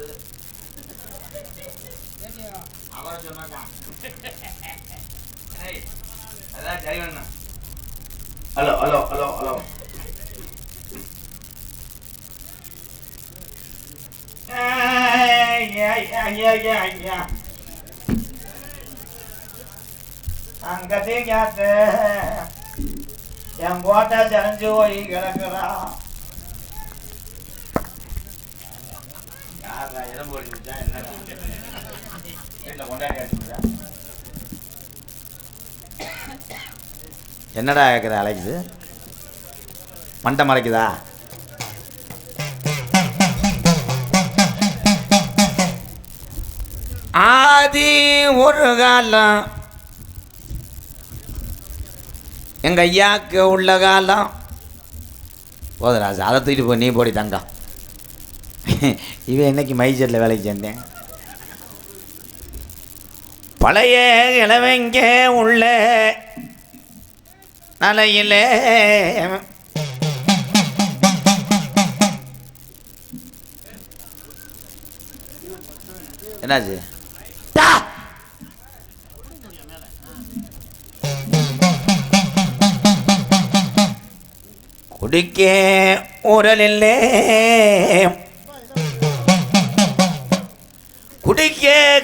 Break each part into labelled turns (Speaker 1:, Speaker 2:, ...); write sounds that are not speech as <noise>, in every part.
Speaker 1: அவரு அவரை சொன்னாதான் ஏய், அதான் ஜெயவண்ணா ஹலோ ஹலோ ஹலோ ஹலோ அங்கதிகாத்த என் கோட்டை தெரிஞ்சு போய் கிடக்குறா என்னடா வீட்டில் கொண்டாடி
Speaker 2: என்னடா கேட்குற அழைக்குது? மண்டை மறைக்குதா? ஆதி ஒரு காலம். எங்க ஐயாக்கு உள்ள காலம். போதுராஜா அதை தூக்கிட்டு போ நீ போடி தங்கம். இவன் என்னைக்கு மைசூரில் வேலைக்கு சேர்ந்தேன்? பழைய இளவங்க உள்ள நலையில். என்னாச்சு? குடிக்க உரலில்லே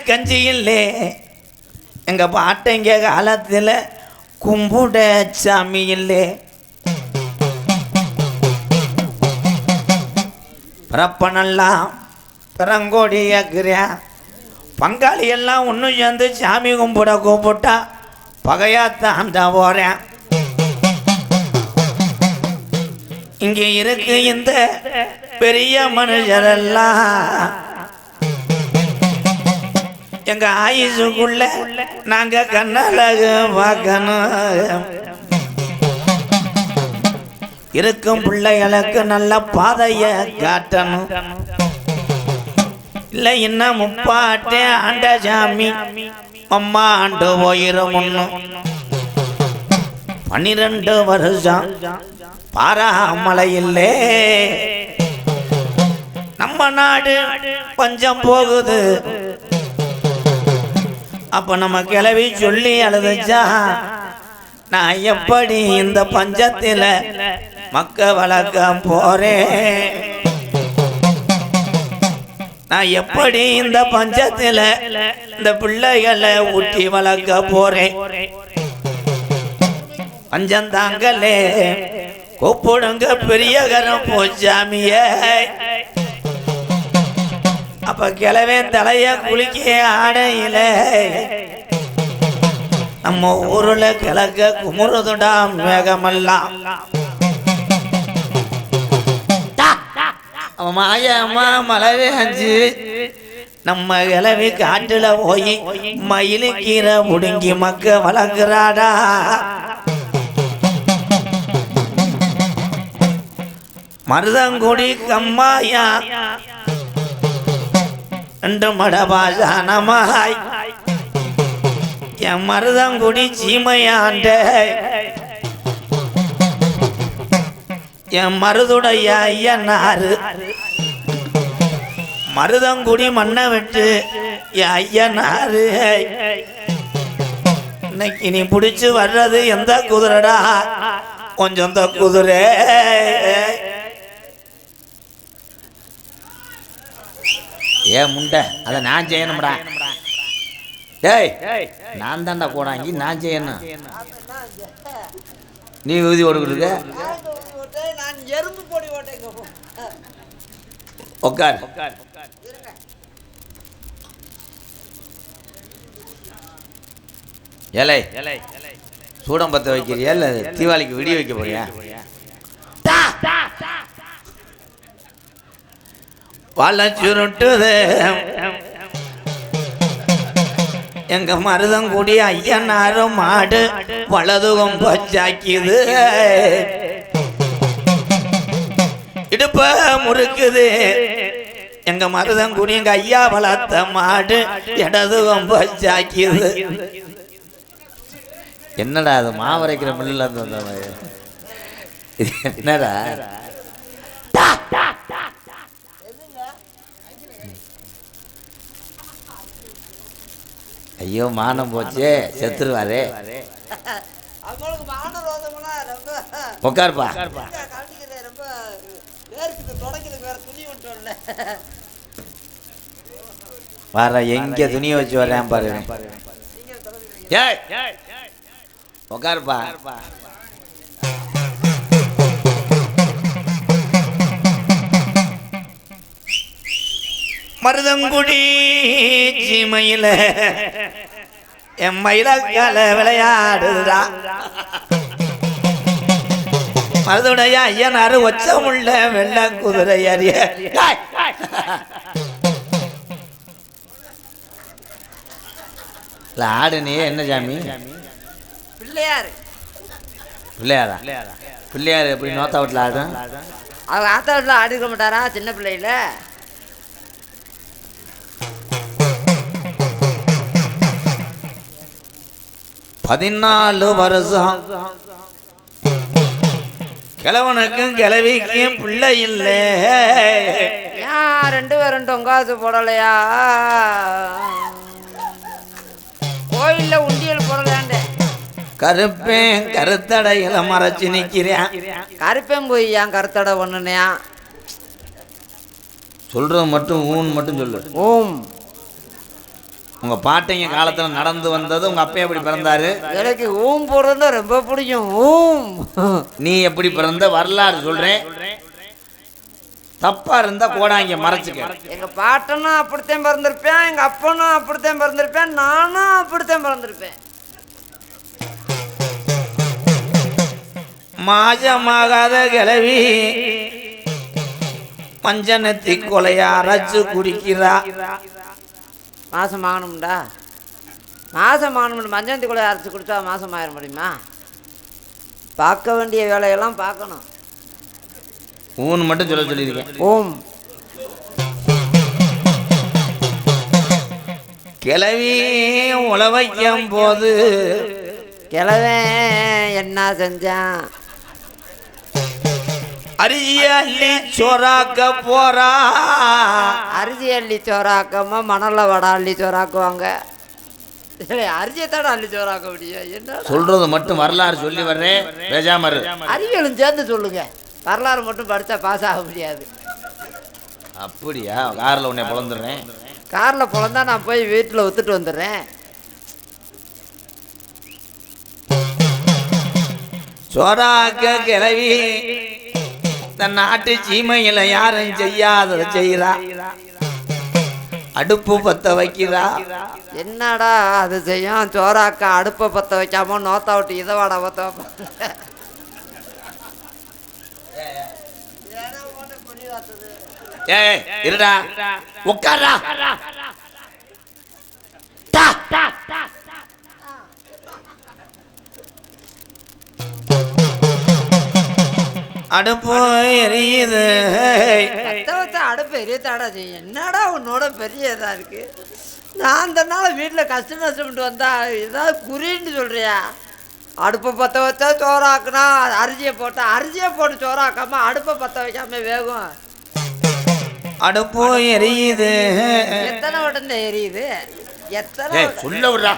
Speaker 2: கஞ்சி இல்லை எங்கள் பாட்டைங்க காலத்தில் கும்பிட சாமி இல்லை பிறப்பனெல்லாம் பிறங்கோடி ஏக்குறியா பங்காளி எல்லாம் ஒன்றும் சேர்ந்து சாமி கும்பிட கூப்பிட்டா பகையாத்தான் தான் போகிறேன் இங்கே இருக்கு இந்த பெரிய மனுஷரெல்லாம். எங்க ஆயுசுக்குள்ள நாங்க கண்ணழகு பார்க்கணும் இருக்கும் பிள்ளைகளுக்கு நல்ல பாதைய காட்டணும். இல்ல இன்னும் முப்பாட்டே ஆண்ட சாமி அம்மா ஆண்டு போயிரும் ஒண்ணும் பன்னிரண்டு வருஷம் பாராமலையில்லே நம்ம நாடு பஞ்சம் போகுது. அப்ப நம்ம கிளவி சொல்லி அழுதுச்சா? நான் எப்படி இந்த பஞ்சத்தில மக்க வளர்க்க போறேன் நான் எப்படி இந்த பஞ்சத்தில இந்த பிள்ளைகளை ஊட்டி வளர்க்க போறேன் பஞ்சம் தாங்களே கூப்பிடுங்க பெரியகரம் போச்சாமியே. அப்ப கிளவே தலைய குளிக்க ஆடையில. நம்ம ஊருல கிழக்க குமுறுதுடா மேகமெல்லாம் மாயம்மா மலவே அஞ்சு. நம்ம இளவி காட்டுல போய் மயிலு கீரை முடுங்கி மக்க வளர்க்குறாடா. மருதங்குடி கம்மாயா ரெண்டு மடபாசானமாய் என் மருதங்குடி சீமையாண்ட. என் மருதுடைய ஐயனாரு. மருதங்குடி மண்ணை விட்டு என் ஐயனாரு. இன்னைக்கு நீ பிடிச்சு வர்றது எந்த குதிரடா? கொஞ்சம் இந்த குதிரை. ஏ முண்டை அதை நான் செய்யணும்டா. டேய் நான் தான்டா போடாங்கி நான் செய்யணும். நீ ஊதி
Speaker 3: ஓட்டேங்க
Speaker 2: உட்கார் ஏலை சூடம் பத்த வைக்கிறியா? இல்ல தீபாவளிக்கு விடிய வைக்க போறியா? பல சுருட்டுது எங்க மருதங்குடி ஐயனாரும் மாடு வலதுகம் பச்சாக்கிது. இடுப்ப முறுக்குது. எங்க மருதங்குடி எங்க ஐயா வளர்த்த மாடு இடதுகம் பச்சாக்கிது. என்னடா அது மாவரைக்கிற மில்லில் இருந்து என்னடா? ஐயோ மானம் போச்சே. செத்துருவாரே. உட்காருப்பா. வர எங்க துணியை வச்சு வரேன் பாரு. உட்காருப்பா. மருதங்குடி சீமையில <laughs> என் மயிலக்கால விளையாடுறா மருதுடைய ஐயனாரு ஒச்சமுள்ள வெள்ள குதிரை அறிய ஆடு நீ என்ன சாமி?
Speaker 3: பிள்ளையார்.
Speaker 2: பிள்ளையாரா? பிள்ளையார்? எப்படி நோத்தா வீட்டில் ஆடும்?
Speaker 3: அவங்க ஆத்தா வீட்டில் ஆடிருக்க மாட்டாரா சின்ன பிள்ளையில?
Speaker 2: பதினாலு வருஷம். கிழவனுக்கும் கிழவிக்கும் பிள்ளை இல்லை.
Speaker 3: ஏன் ரெண்டு பேரும் டொங்காசு போடலையா? கோயில்ல உண்டியல் போடலாண்டே
Speaker 2: கருப்பேன் கருத்தடையில மறைச்சு நிக்கிறேன்.
Speaker 3: கருப்பேன் போய் ஏன் கருத்தடை ஒண்ணுனையா
Speaker 2: சொல்றது மட்டும் ஊன் மட்டும் சொல்லு.
Speaker 3: ஓம்
Speaker 2: உங்க பாட்டைங்க காலத்துல நடந்து வந்தது உங்க அப்பா எப்படி பிறந்தாரு?
Speaker 3: எனக்கு ஓம் போடுறது ரொம்ப பிடிக்கும். ஓம்
Speaker 2: நீ எப்படி பிறந்த வரலாறு சொல்றேன். தப்பா இருந்தா கோடாங்க மறைச்சுக்க.
Speaker 3: எங்க பாட்டனும் அப்படித்தான் பிறந்திருப்பேன் எங்க அப்பனும் அப்படித்தான் பிறந்திருப்பேன் நானும் அப்படித்தான் பிறந்திருப்பேன்.
Speaker 2: மாஜமாகாத மஞ்சனத்தி கொலைய அரைச்சு குடிக்கிறா.
Speaker 3: மாசம் ஆகணும்டா ஆகணும் மஞ்சந்தி கூட அரைச்சி குடிச்சா மாசம் ஆயிட முடியுமா பார்க்க வேண்டிய வேலையெல்லாம் பார்க்கணும்.
Speaker 2: ஊன் மட்டும் சொல்ல சொல்லியிருக்கேன்
Speaker 3: ஓம்
Speaker 2: கிழவி உழவைக்கும் போது
Speaker 3: கிழவன் என்ன செஞ்சான்?
Speaker 2: அரிசி அள்ளி சோறாக்க போறா.
Speaker 3: அரிசி அள்ளி சோறாக்காம மணல்ல வடை அள்ளி சோறாக்குவாங்க. ஏய், அரிசியை தானே அள்ளி சோறாக்க முடியும்? என்ன
Speaker 2: சொல்றது மட்டும் வரலாறு சொல்லி வர்றேன் பேசாம இரு.
Speaker 3: அறிவியலும் சேர்ந்து சொல்லுங்க. வரலாறு மட்டும் படித்தா பாஸ் ஆக முடியாது.
Speaker 2: அப்படியா? கார்ல உன்னை பிளந்துடுறேன்
Speaker 3: காரில் பிறந்தா நான் போய் வீட்டில் ஒத்துட்டு வந்துடுறேன்.
Speaker 2: சோறாக்க கிழவி தன் நாட்டு சீமையில யாரும் செய்யாததை செய்கிறா அடுப்பு பத்த வைக்கிறா.
Speaker 3: என்னடா அது செய்யும்? சோறாக்கா அடுப்பை பற்ற வைக்காம நோத்தா விட்டு இதை வாடா வைப்பேன்
Speaker 2: ஏய் இருடா. உட்காரா அடுப்பு எரியுது.
Speaker 3: வச்சா அடுப்பு எரியத்தாடா செய்யும் என்னடா உன்னோட பெரிய இதா இருக்கு? நான் அந்த நாள் வீட்டில் கஷ்ட நஷ்டப்பட்டு வந்தா ஏதாவது குறின்னு சொல்றியா? அடுப்பை பற்ற வச்சா சோறாக்குனா அரிசியை போட்டா அரிசியை போட்டு சோறாக்காம அடுப்பை பற்ற வைக்காம வேகும்.
Speaker 2: அடுப்பு எரியுது.
Speaker 3: எத்தனை உடனே எரியுது? எத்தனை
Speaker 2: சொல்ல விடுறா.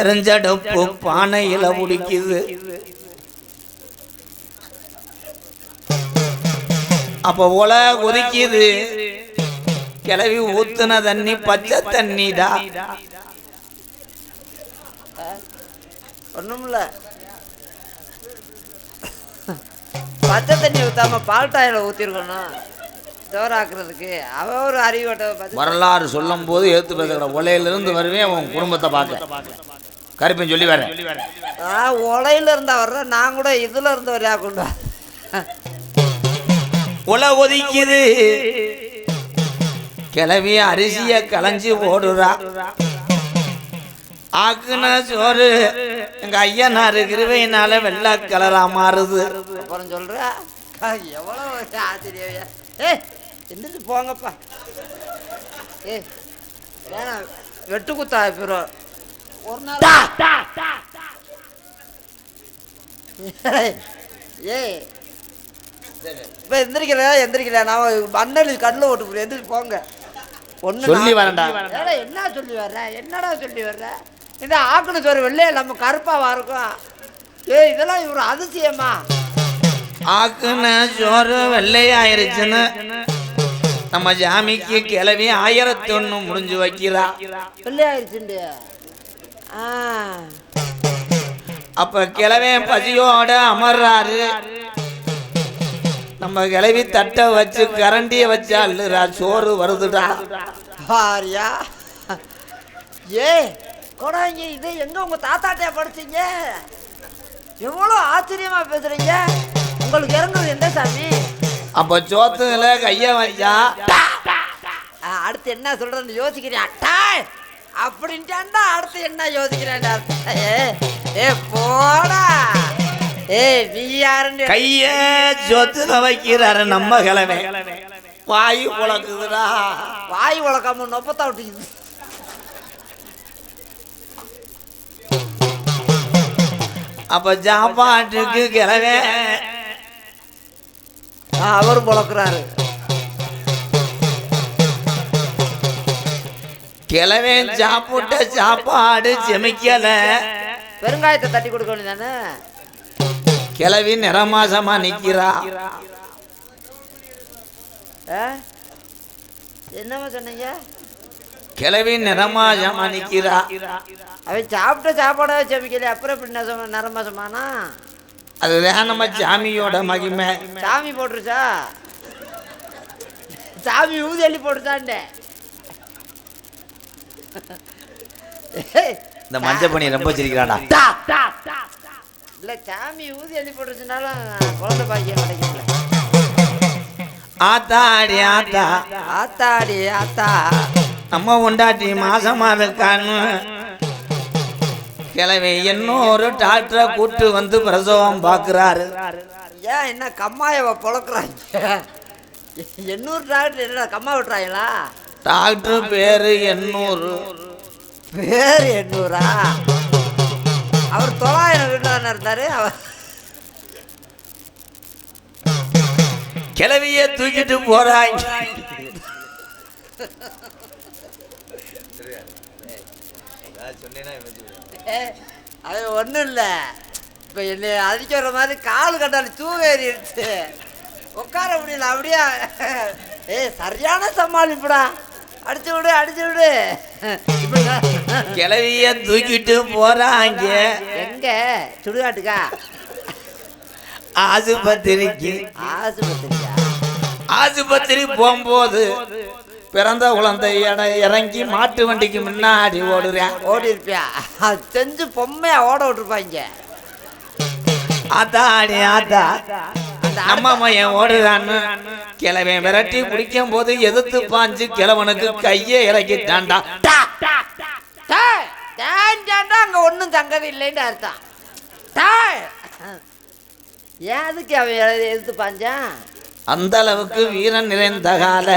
Speaker 2: எரிஞ்சடுப்பு பானையில உடிக்குது. அப்ப ஒலை கொதிக்குது. கிளவி ஊத்துன தண்ணி பச்சை தண்ணிடா.
Speaker 3: ஒண்ணுமில்ல. பச்சை தண்ணி ஊத்தாம பால் டாயில ஊத்திருக்கணும். சோறாக்குறதுக்கு அவ ஒரு அறிவோட்ட
Speaker 2: வரலாறு சொல்லும் போது ஏத்து பேசுகிற ஒலையிலிருந்து வருவேன் உன் குடும்பத்தை பார்க்க கருப்பன் சொல்லி வரேன்.
Speaker 3: உலையில இருந்தா வர்றேன் நான் கூட இதுல இருந்து வரையா கொண்டு
Speaker 2: உலை கொதிக்குது கிளவி அரிசிய களைஞ்சி போடுறா. ஆக்குன சோறு எங்க ஐயனாரு கிருவையினால வெள்ளை கலரா மாறுது.
Speaker 3: அப்புறம் சொல்ற எவ்வளோ ஒரு ஆச்சரியம். ஏ எந்திரிச்சு போங்கப்பா. ஏ வேணாம் வெட்டு குத்தா போயிடும் ஒரு நாள் ஏய் இப்போ எந்திரிக்கல எந்திரிக்கல நான் மண்ணலி கண்ணில் ஓட்டு எந்திரிச்சு போங்க. ஒண்ணு
Speaker 2: சொல்லி வரேன்டா.
Speaker 3: என்ன சொல்லி வர்ற? என்னடா சொல்லி வர்ற? இந்த ஆக்குன சோறு வெள்ளையே நம்ம கருப்பாவா இருக்கும். ஏய் இதெல்லாம் இவர் அதிசயமா.
Speaker 2: ஆக்குன சோறு வெள்ளையாயிருச்சுன்னு நம்ம ஜாமிக்கு கிளவி ஆயிரத்தி ஒண்ணு முடிஞ்சு வைக்கிறா.
Speaker 3: வெள்ளையாயிருச்சுண்டு
Speaker 2: அப்ப கிழவே பசியோட அமர்றாரு. நம்ம கிளவி தட்டை வச்சு கரண்டிய வச்சு அள்ளுறா. சோறு வருதுடா.
Speaker 3: பாரியா. ஏ கொடாங்க இது எங்க உங்க தாத்தாட்டையா படிச்சீங்க? எவ்வளோ ஆச்சரியமா பேசுறீங்க? உங்களுக்கு இறங்குறது எந்த சாமி?
Speaker 2: அப்ப சோத்துல கைய
Speaker 3: ஆ, அடுத்து என்ன சொல்றேன்னு யோசிக்கிறேன். அட்டாய் அப்படின்ட்டாண்டா அடுத்து என்ன யோசிக்கிறேன்டா? ஏ ஏ போடா.
Speaker 2: கைய சொத்துல வைக்கிறாரு நம்ம கிழமை. வாயு புழக்குதுடா
Speaker 3: வாய் உழக்காம நொப்பத்தா விட்டுக்குது
Speaker 2: அப்ப சாப்பாட்டுக்கு கிழவே
Speaker 3: ஆ, அவரும் புழக்கிறாரு
Speaker 2: கிழவே சாப்பிட்ட சாப்பாடு செமிக்கல.
Speaker 3: பெருங்காயத்தை தட்டி கொடுக்க வேண்டியதானே?
Speaker 2: கிழவி நிறமாசமா நிக்கிறா.
Speaker 3: ஆ? என்னம்மா சொன்னீங்க?
Speaker 2: கிழவி நிறமாசமா நிக்கிறா.
Speaker 3: அவன் சாப்பிட்ட சாப்பாடை செமிக்கல அப்புறம் எப்படி நெசம நரமாசமானா
Speaker 2: அதுதான் நம்ம சாமியோட மகிமை.
Speaker 3: சாமி போட்டுருச்சா? சாமி ஊதி அள்ளி போட்டுச்சான்டே
Speaker 2: இந்த மஞ்சள் பண்ணி ரொம்ப சிரிக்கிறாடா
Speaker 3: இல்ல சாமி ஊதி அள்ளி போட்டுருச்சுனாலும் குழந்தை பாக்கியம் கிடைக்கல.
Speaker 2: ஆத்தாடி ஆத்தா.
Speaker 3: ஆத்தாடி ஆத்தா.
Speaker 2: நம்ம உண்டாட்டி மாசமா இருக்கான்னு. கிழவி இன்னொரு டாக்டரை கூட்டு வந்து பிரசவம் பார்க்குறாரு.
Speaker 3: ஏன் என்ன கம்மாயவ பொழக்கிறாங்க? எண்ணூறு டாக்டர் என்னடா கம்மா விட்டுறாங்களா?
Speaker 2: டாக்டர் பேரு எண்ணூறு.
Speaker 3: பேர் எண்ணூறா? அவர் தொள்ளாயிரம் வீட்டில் இருந்தாரு அவர்
Speaker 2: கிழவிய தூக்கிட்டு போறாங்க.
Speaker 3: அது ஒன்றும் இல்லை. இப்போ என்னை அடிக்கிற மாதிரி கால் கட்டால் தூங்க ஏறிடுச்சு உட்கார முடியல அப்படியே ஏய் சரியான சமாளிப்புடா. அடிச்சு விடு அடிச்சு விடு.
Speaker 2: கிழவிய தூக்கிட்டு போறாங்க.
Speaker 3: எங்க? சுடுகாட்டுக்கா?
Speaker 2: ஆசுபத்திரிக்கு
Speaker 3: ஆஸ்பத்திரியா
Speaker 2: ஆசுபத்திரி போகும்போது பிறந்த குழந்தை இறங்கி மாட்டு வண்டிக்கு முன்னாடி ஓடுறேன்.
Speaker 3: ஓடி இருப்பியா அது செஞ்சு பொம்மையா ஓட விட்டுருப்பாங்க.
Speaker 2: ஆத்தாடி ஆத்தா
Speaker 3: அந்த
Speaker 2: நம்ம மையன் ஓடுறான்னு கிழவன் விரட்டி பிடிக்கும் போது எதிர்த்து பாஞ்சு கிழவனுக்கு கையை இறக்கிட்டான்டா.
Speaker 3: அங்க ஒண்ணும் தங்கது இல்லைன்னு அர்த்தம். ஏன் அதுக்கு அவன் எதிர்த்து பாஞ்சான்?
Speaker 2: அந்த அளவுக்கு வீரன் நிறைந்த கால.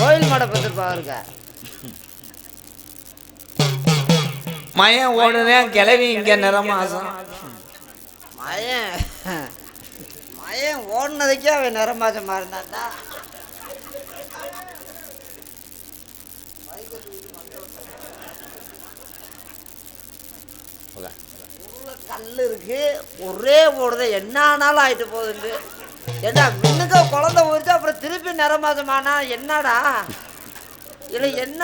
Speaker 3: கோயில் மடப்பத்து பாருங்க
Speaker 2: மயன் ஓடுறேன் கிளவி இங்க நிறமாசம்.
Speaker 3: மயன் மயன் ஓடினதுக்கே அவன் நிறமாசமா இருந்தான்டா? கல் இருக்கு. ஒரே ஓடுத. என்ன ஆனாலும் ஆயிட்டு போகுதுண்டு ஏண்டா முன்னுக்க குழந்தை ஊறிச்சு அப்புறம் திருப்பி நிறமாசமானா என்னடா? இல்லை என்ன?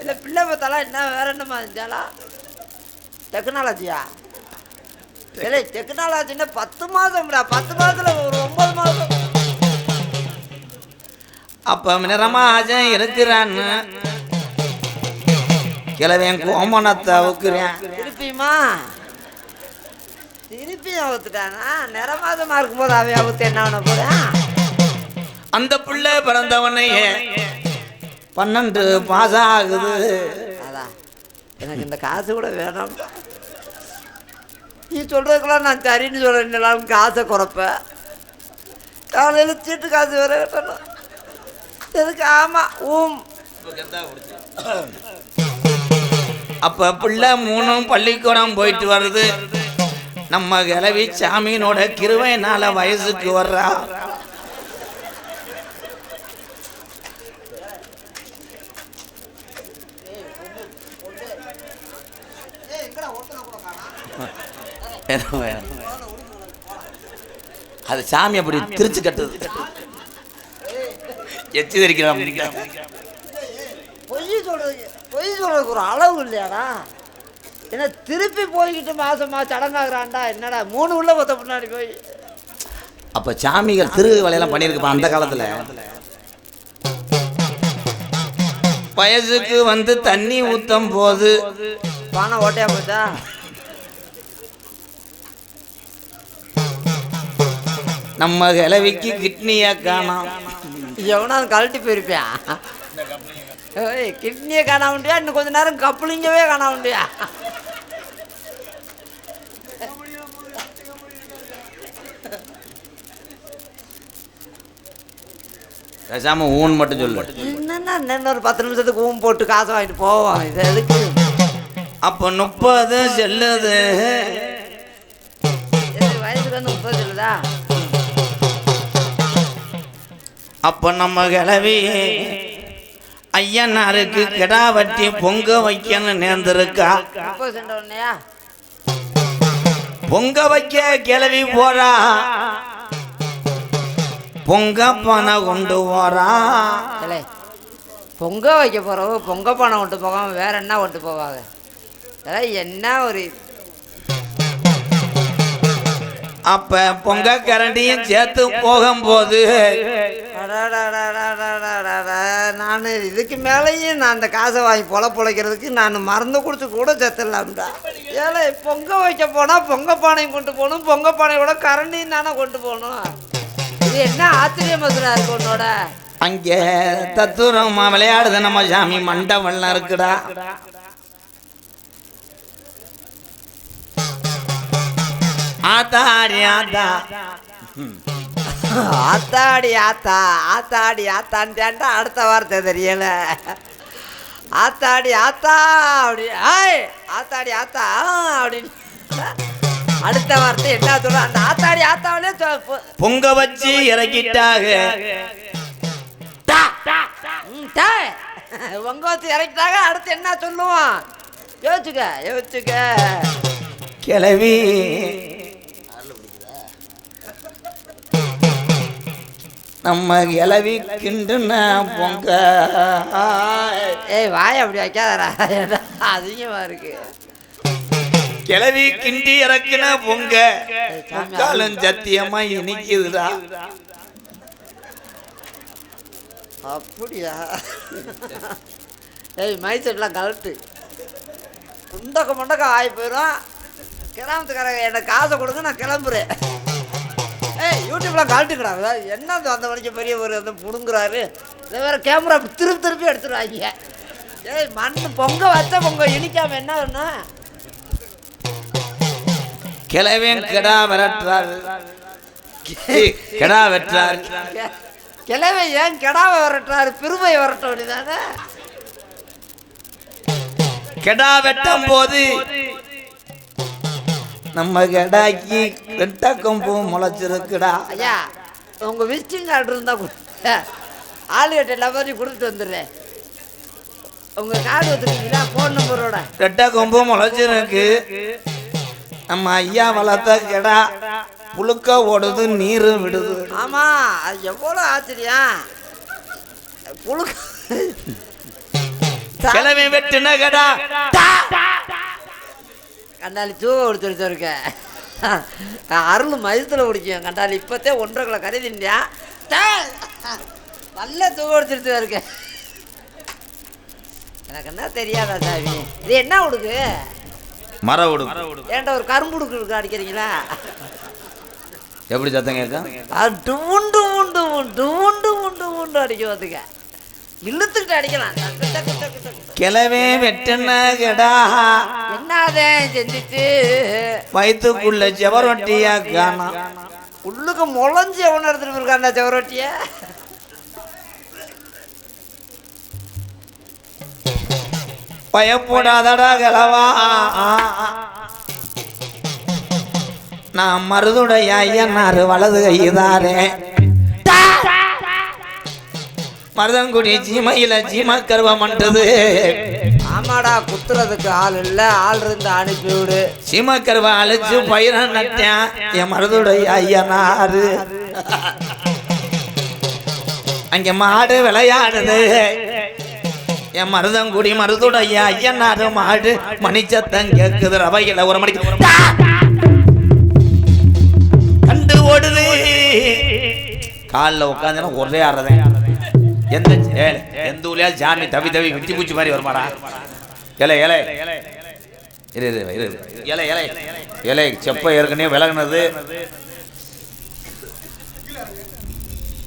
Speaker 3: இல்லை பிள்ளை பார்த்தாலாம் என்ன? வேற என்னமா இருந்தாலா? டெக்னாலஜியா? இல்லை டெக்னாலஜின்னா பத்து மாதம்டா பத்து மாதத்துல ஒரு ஒன்பது மாதம்.
Speaker 2: அப்ப நிறமாசம் இருக்கிறான்னு கிழவன் கோமணத்தை அவுக்குறேன்.
Speaker 3: திருப்பியுமா? திருப்பியும் அவுத்துட்டானா? நிற மாதமா இருக்கும்போது அவன் அவுத்து என்ன பண்ண போறான்
Speaker 2: அந்த பிள்ளை பிறந்தவனையே பன்னெண்டு மாசம் ஆகுது.
Speaker 3: அதான். எனக்கு இந்த காசு கூட வேணாம். நீ சொல்கிறதுக்கெல்லாம் நான் சரின்னு சொல்றேன். காசை குறைப்பேன் காலையில் சீட்டு காசு வேற கட்டணும். எதுக்கு ஆமாம் ஊம்.
Speaker 2: அப்போ பிள்ளை மூணும் பள்ளிக்கூடம் போயிட்டு வருது நம்ம கிளவி சாமியினோட கிருவையினால வயசுக்கு வர்றா. அது சாமி அப்படி திருச்சு கட்டுது எச்சி தெரிக்கிறான்
Speaker 3: பொய் சொல்றது பொய் சொல்றதுக்கு ஒரு அளவு இல்லையாடா. என்ன திருப்பி போய்கிட்டு மாசமா சடங்காகிறான்டா என்னடா? மூணு உள்ள பத்த முன்னாடி போய்.
Speaker 2: அப்ப சாமிகள் திரு வேலையெல்லாம் பண்ணியிருக்குப்பா அந்த காலத்துல. வயசுக்கு வந்து தண்ணி ஊத்தும் போது
Speaker 3: பானை ஓட்டையா போச்சா?
Speaker 2: நம்ம கிழவிக்கு கிட்னிய காணோம்.
Speaker 3: எவனாவது கழட்டி போயிருப்பியான் ஏய் கிட்னியை காணாமட்டியா? இன்னும் கொஞ்ச நேரம் கப்புளிங்கவே காணாமட்டியா?
Speaker 2: பேசாம ஊன் மட்டும் சொல்லு.
Speaker 3: என்னன்னா இன்னொரு பத்து நிமிஷத்துக்கு ஊம் போட்டு காசு வாங்கிட்டு போவோம். இது எதுக்கு?
Speaker 2: அப்போ முப்பது செல்லுது.
Speaker 3: வயசுக்கு வந்து முப்பது இல்லதா
Speaker 2: அப்போ நம்ம கிளவி ஐயனாருக்கு கிடா வட்டி பொங்க வைக்கன்னு நேர்ந்திருக்கா? பொங்க வைக்க கிளவி போறா? பொங்க பண கொண்டு போறா
Speaker 3: பொங்க வைக்க போகிறவங்க பொங்க பானை கொண்டு போகாம வேற என்ன கொண்டு போவாங்க? என்ன ஒரு?
Speaker 2: அப்ப பொங்க கரண்டியும் சேர்த்து போகும்போது
Speaker 3: நான் இதுக்கு மேலேயும் நான் அந்த காசை வாங்கி பொல பொழைக்கிறதுக்கு நான் மருந்து குடிச்சு கூட செத்துடலாம்டா ஏழை பொங்க வைக்க போனால் பொங்க பானையும் கொண்டு போகணும் பொங்க பானையோட கரண்டியும் தானே கொண்டு போகணும் இது என்ன ஆச்சரியமாக இருக்கு உன்னோட
Speaker 2: அங்கே தத்துரமா விளையாடுது நம்ம சாமி மண்டபம்லாம் இருக்குடா ஆத்தாடி ஆத்தா.
Speaker 3: ஆத்தாடி ஆத்தா. ஆத்தாடி ஆத்தான்ட்டான்டா அடுத்த வார்த்தை தெரியல. ஆத்தாடி ஆத்தா அப்படி. ஆய் ஆத்தாடி ஆத்தா அப்படின்னு. அடுத்த வார்த்தை என்ன சொல்ல அந்த ஆத்தாடி ஆத்தாவிலே
Speaker 2: பொங்க வச்சு இறக்கிட்டாக.
Speaker 3: உங்க வச்சு இறக்கிட்டாங்க அடுத்து என்ன சொல்லுவான்? யோசிச்சுக்க யோசிச்சுக்க.
Speaker 2: கிளவி. நம்ம கிண்டுன பொங்க.
Speaker 3: ஏய் வாய் அப்படி வைக்காதடா. ஏன்டா, அதிகமா இருக்கு.
Speaker 2: கிளவி கிண்டி இறக்குன பொங்க. முக்காலும் சத்தியமா இனிக்குதுடா.
Speaker 3: அப்படியா? ஏய் மைசெட்லாம் கலட்டு முண்டக்க முண்டக்க ஆகி போயிடும் கிராமத்துக்காரங்க எனக்கு காசை கொடுங்க நான் கிளம்புறேன். யூடியூப்லாம் கழட்டுக்கிறாங்க என்ன அந்த அந்த மணிக்கு பெரிய ஒரு வந்து புடுங்குறாரு இதை வேற கேமரா திருப்பி திருப்பி எடுத்துருவாங்க ஏய் மண் பொங்க வச்ச பொங்க இனிக்காம என்ன வேணும்
Speaker 2: கிளவன் கிடா விரட்டுறாரு. கிடா வெட்டுறாரு.
Speaker 3: கெ- கிழவை ஏன் கெடாவை விரட்டுறாரு? பெருமை விரட்ட வேண்டியதானே?
Speaker 2: கெடா வெட்டும் போது நம்ம கெடாக்கி ரெட்ட கொம்பு முளைச்சிருக்குடா.
Speaker 3: ஐயா உங்கள் விசிட்டிங் கார்டு இருந்தால் ஆளுகிட்ட நம்பரையும் கொடுத்துட்டு வந்துடுறேன். உங்கள் கார்டு வச்சுருக்கீங்களா? ஃபோன் நம்பரோட
Speaker 2: ரெட்ட கொம்பு முளைச்சிருக்கு. நம்ம ஐயா வளர்த்த கெடா புழுக்க ஓடுது நீரு விடுது.
Speaker 3: ஆமாம் அது எவ்வளோ ஆச்சரியம் புழுக்க
Speaker 2: கிளவி வெட்டுன கெடா.
Speaker 3: கண்டாலி தூவ கொடுத்துட்டு இருக்க அருள் மயத்தில் குடிக்கும் கண்டாலி இப்போத்தே ஒன்றரை கிலோ கறி தின்றியா நல்ல தூவ கொடுத்துட்டு இருக்க. எனக்கு என்ன தெரியாதா சாமி? இது என்ன உடுக்கு?
Speaker 2: மர விடு
Speaker 3: ஏன்டா ஒரு கரும்பு உடுக்கு அடிக்கிறீங்களா?
Speaker 2: எப்படி சத்தம் கேட்கும்
Speaker 3: அது டுவுண்டு உண்டு உண்டு உண்டு உண்டு உண்டு அடிக்க வந்துக்க இழுத்துக்கிட்டு அடிக்கலாம். டக்கு, டக்கு, டக்கு, டக்கு.
Speaker 2: கிளவே வெட்டுன கெடா?
Speaker 3: என்னதே செஞ்சுட்டு?
Speaker 2: வயிற்றுக்குள்ள செவரொட்டியா காணோம்
Speaker 3: உள்ளுக்கு முளைஞ்சு எவன எடுத்துட்டு போயிருக்காண்டா செவரொட்டிய
Speaker 2: பயப்படாதடா கிழவா நான் மருதுடைய ஐயனாரு வலது கைதாரே மருதங்குடி சீமையில சீம கருவம் மண்டது
Speaker 3: ஆமாடா குத்துறதுக்கு ஆள் இல்ல. ஆள் இருந்து அனுப்பி விடு.
Speaker 2: சீமக்கருவை அழிச்சு பயிரம் நட்டேன். என் மருதுடைய ஐயனாரு. அங்க மாடு விளையாடுது. என் மருதங்குடி மருதுடைய ஐயனாரு மாடு மணிச்சத்தம் கேக்குது. ரவையில ஒரு மணிக்கு! கண்டு ஓடுது. காலில் உட்காந்துனா ஒரே ஆடுறதேன் எந்த ஏ, எந்த ஊர்லயா ஜாமி தவி தவி விட்டி பூச்சி மாதிரி வருமாடா? இலை இலை. இரு இரு இரு. இலை இலை. இலை செப்ப ஏற்கனவே விலகுனது.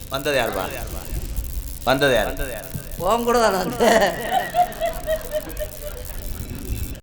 Speaker 2: வந்தது யாருப்பா? வந்தது யாரு?
Speaker 3: போன் கூட தான் வந்து